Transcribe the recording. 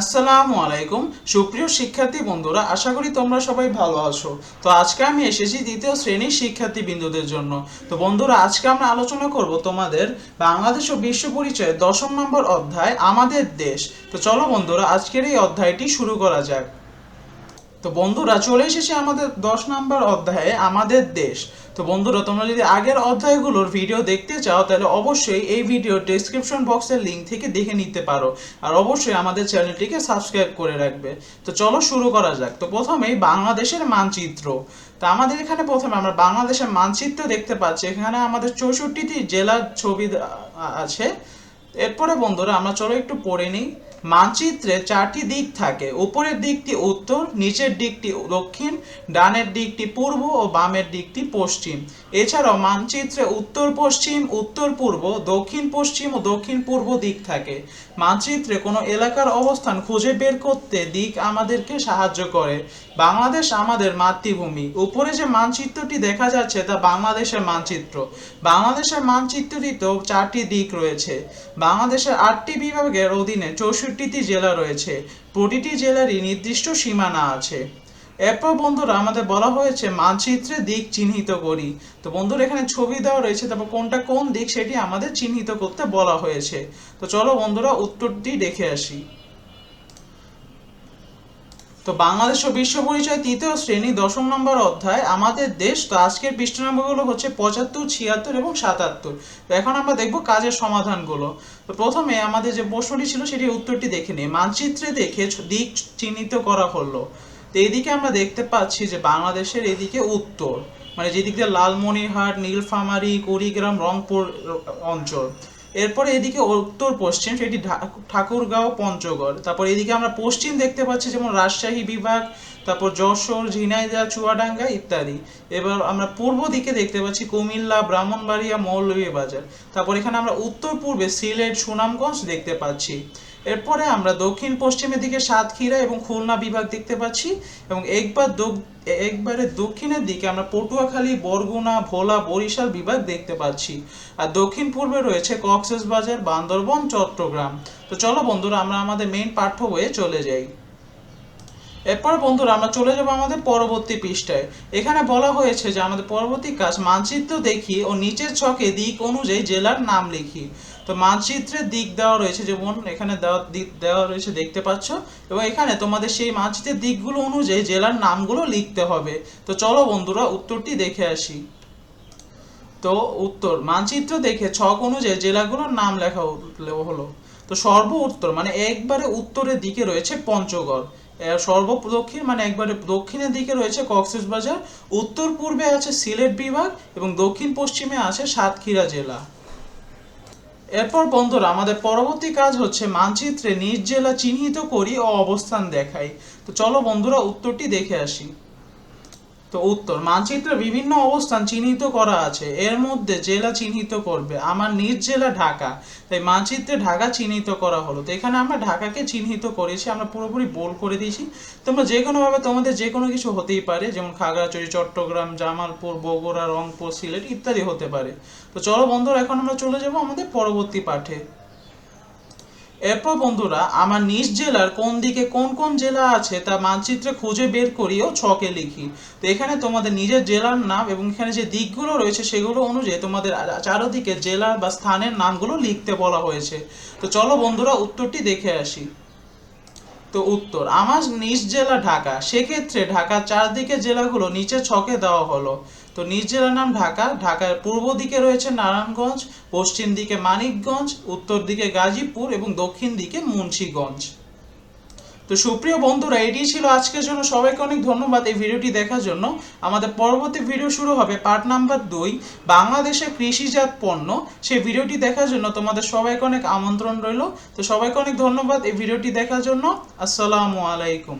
আসসালামু আলাইকুম। সুপ্রিয় শিক্ষার্থী বন্ধুরা, আশা করি তোমরা সবাই ভালো আছো। তো আজকে আমি এসেছি দ্বিতীয় শ্রেণির শিক্ষার্থী বিন্দুদের জন্য। তো বন্ধুরা, আজকে আমরা আলোচনা করব তোমাদের বাংলাদেশ ও বিশ্ব পরিচয়ের দশম নম্বর অধ্যায়, আমাদের দেশ। তো চলো বন্ধুরা, আজকের এই অধ্যায়টি শুরু করা যাক। তো বন্ধুরা, চলে এসেছে আমাদের দশ নম্বর অধ্যায়ে আমাদের দেশ। তো বন্ধুরা, তোমরা যদি আগের অধ্যায়গুলোর ভিডিও দেখতে চাও, তাহলে অবশ্যই এই ভিডিও ডেসক্রিপশন বক্সের লিঙ্ক থেকে দেখে নিতে পারো। আর অবশ্যই আমাদের চ্যানেলটিকে সাবস্ক্রাইব করে রাখবে। তো চলো শুরু করা যাক। তো প্রথমেই বাংলাদেশের মানচিত্র। তো আমাদের এখানে প্রথমে আমরা বাংলাদেশের মানচিত্র দেখতে পাচ্ছি। এখানে আমাদের চৌষট্টিটি জেলার ছবি আছে। এরপরে বন্ধুরা, আমরা চলো একটু পড়ে নিই। মানচিত্রে চারটি দিক থাকে। উপরের দিকটি উত্তর, নিচের দিকটি দক্ষিণ, ডানের দিকটি পূর্ব ও বামের দিকটি পশ্চিম। এছাড়াও মানচিত্রে উত্তর পশ্চিম, উত্তর পূর্ব, দক্ষিণ পশ্চিম ও দক্ষিণ পূর্ব দিক থাকে। মানচিত্রে কোনো এলাকার অবস্থান খুঁজে বের করতে দিক আমাদেরকে সাহায্য করে। বাংলাদেশ আমাদের মাতৃভূমি। উপরে যে মানচিত্রটি দেখা যাচ্ছে তা বাংলাদেশের মানচিত্র। বাংলাদেশের মানচিত্রটি তো চারটি দিক রয়েছে। বাংলাদেশের আটটি বিভাগের অধীনে চৌষট্টিটি জেলা রয়েছে। প্রতিটি জেলারই নির্দিষ্ট সীমানা আছে। এরপর বন্ধুরা, আমাদের বলা হয়েছে মানচিত্রে দিক চিহ্নিত করি। তো বন্ধুর, এখানে ছবি দেওয়া রয়েছে, তারপর কোনটা কোন দিক সেটি আমাদের চিহ্নিত করতে বলা হয়েছে। তো চলো বন্ধুরা, উত্তরটি দেখে আসি। তো বাংলাদেশ ও বিশ্ব পরিচয় তৃতীয় শ্রেণি দশম নম্বর অধ্যায়, আমাদের দেশ। তো আজকের পৃষ্ঠ নম্বরগুলো হচ্ছে পঁচাত্তর, ছিয়াত্তর এবং সাতাত্তর। তো এখন আমরা দেখব কাজের সমাধানগুলো। তো প্রথমে আমাদের যে প্রশ্নটি ছিল সেটির উত্তরটি দেখে নিই। মানচিত্রে দেখে দিক চিহ্নিত করা হলো। তো এইদিকে আমরা দেখতে পাচ্ছি যে বাংলাদেশের এদিকে উত্তর মানে যেদিক দিয়ে লালমনিরহাট, নীলফামারী, কুড়িগ্রাম, রংপুর, অঞ্চল। এরপরে এদিকে উত্তর পশ্চিম, সেটি ঠাকুরগাঁও, পঞ্চগড়। তারপর এদিকে আমরা পশ্চিম দেখতে পাচ্ছি, যেমন রাজশাহী বিভাগ, তারপর যশোর ঝিনাইদা চুয়াডাঙ্গা ইত্যাদি। এবার আমরা পূর্ব দিকে দেখতে পাচ্ছি কুমিল্লা, ব্রাহ্মণবাড়িয়া, মৌলভীবাজার। তারপর এখানে আমরা উত্তর পূর্বে সিলেট, সুনামগঞ্জ দেখতে পাচ্ছি। এরপরে আমরা দক্ষিণ পশ্চিমের দিকে সাতক্ষীরা এবং খুলনা বিভাগ দেখতে পাচ্ছি এবং একবার একবারে দক্ষিণের দিকে আমরা পটুয়াখালী, বরগুনা, ভোলা, বরিশাল বিভাগ দেখতে পাচ্ছি। আর দক্ষিণ পূর্বে রয়েছে কক্সবাজার বান্দরবন, চট্টগ্রাম। তো চলো বন্ধুরা, আমরা আমাদের মেইন পাঠ্য বইয়ে চলে যাই। এরপর বন্ধুরা, আমরা চলে যাব আমাদের পরবর্তী পৃষ্ঠায়। এখানে বলা হয়েছে যে, আমাদের পরবর্তী কাজ মানচিত্র দেখি ও নিচের ছকে দিক অনুযায়ী জেলার নাম লিখি। তো মানচিত্রের দিক দেওয়া রয়েছে, যেমন এখানে দেওয়া দিক দেওয়া রয়েছে দেখতে পাচ্ছ, এবং এখানে তোমাদের সেই মানচিত্রের দিকগুলো অনুযায়ী জেলার নামগুলো লিখতে হবে। তো চলো বন্ধুরা, উত্তরটি দেখে আসি। তো উত্তর, মানচিত্র দেখে ছক অনুযায়ী জেলাগুলোর নাম লেখা হল- তো সর্ব উত্তর মানে একবারে উত্তরের দিকে রয়েছে পঞ্চগড়। এর সর্ব দক্ষিণ মানে একবারে দক্ষিণের দিকে রয়েছে কক্সবাজার। উত্তর পূর্বে আছে সিলেট বিভাগ এবং দক্ষিণ পশ্চিমে আছে সাতক্ষীরা জেলা। এরপর বন্ধুরা আমাদের পরবর্তী কাজ হচ্ছে মানচিত্রে নিজ জেলা চিহ্নিত করি ও অবস্থান দেখাই। তো চলো বন্ধুরা উত্তরটি দেখে আসি। তো উত্তর, মানচিত্রে বিভিন্ন অবস্থান চিহ্নিত করা আছে। এর মধ্যে জেলা চিহ্নিত করবে। আমার নিজ জেলা ঢাকা। তাই মানচিত্রে ঢাকা চিহ্নিত করা হলো। তো এখানে আমরা ঢাকাকে চিহ্নিত করেছি, আমরা পুরোপুরি বোল করে দিয়েছি। তোমরা যে কোনোভাবে তোমাদের যে কোনো কিছু হতেই পারে, যেমন খাগড়াছড়ি, চট্টগ্রাম, জামালপুর, বগুড়া, রংপুর, সিলেট ইত্যাদি হতে পারে। তো চলো বন্ধুরা, এখন আমরা চলে যাব আমাদের পরবর্তী পাঠে। এরপর বন্ধুরা, আমার নিজ জেলার কোন দিকে কোন কোন জেলা আছে তা মানচিত্রে খুঁজে বের করি ও ছকে লিখি। তো এখানে তোমাদের নিজের জেলার নাম এবং এখানে যে দিকগুলো রয়েছে সেগুলো অনুযায়ী তোমাদের চারোদিকে জেলা বা স্থানের নামগুলো লিখতে বলা হয়েছে। তো চলো বন্ধুরা, উত্তরটি দেখে আসি। তো উত্তর, আমার নিজ জেলা ঢাকা। সেক্ষেত্রে ঢাকার চারদিকে জেলাগুলো নিচে ছকে দেওয়া হলো। তো নিজ জেলার নাম ঢাকা, ঢাকার পূর্ব দিকে রয়েছে নারায়ণগঞ্জ, পশ্চিম দিকে মানিকগঞ্জ, উত্তর দিকে গাজীপুর এবং দক্ষিণ দিকে মুন্সিগঞ্জ। তো সুপ্রিয় বন্ধুরা এটি ছিল আজকের জন্য। সবাইকে অনেক ধন্যবাদ এই ভিডিওটি দেখার জন্য। আমাদের পরবর্তী ভিডিও শুরু হবে পার্ট নাম্বার দুই, বাংলাদেশের কৃষিজাত পণ্য। সেই ভিডিওটি দেখার জন্য তোমাদের সবাইকে অনেক আমন্ত্রণ রইল। তো সবাইকে অনেক ধন্যবাদ এই ভিডিওটি দেখার জন্য। আসসালামু আলাইকুম।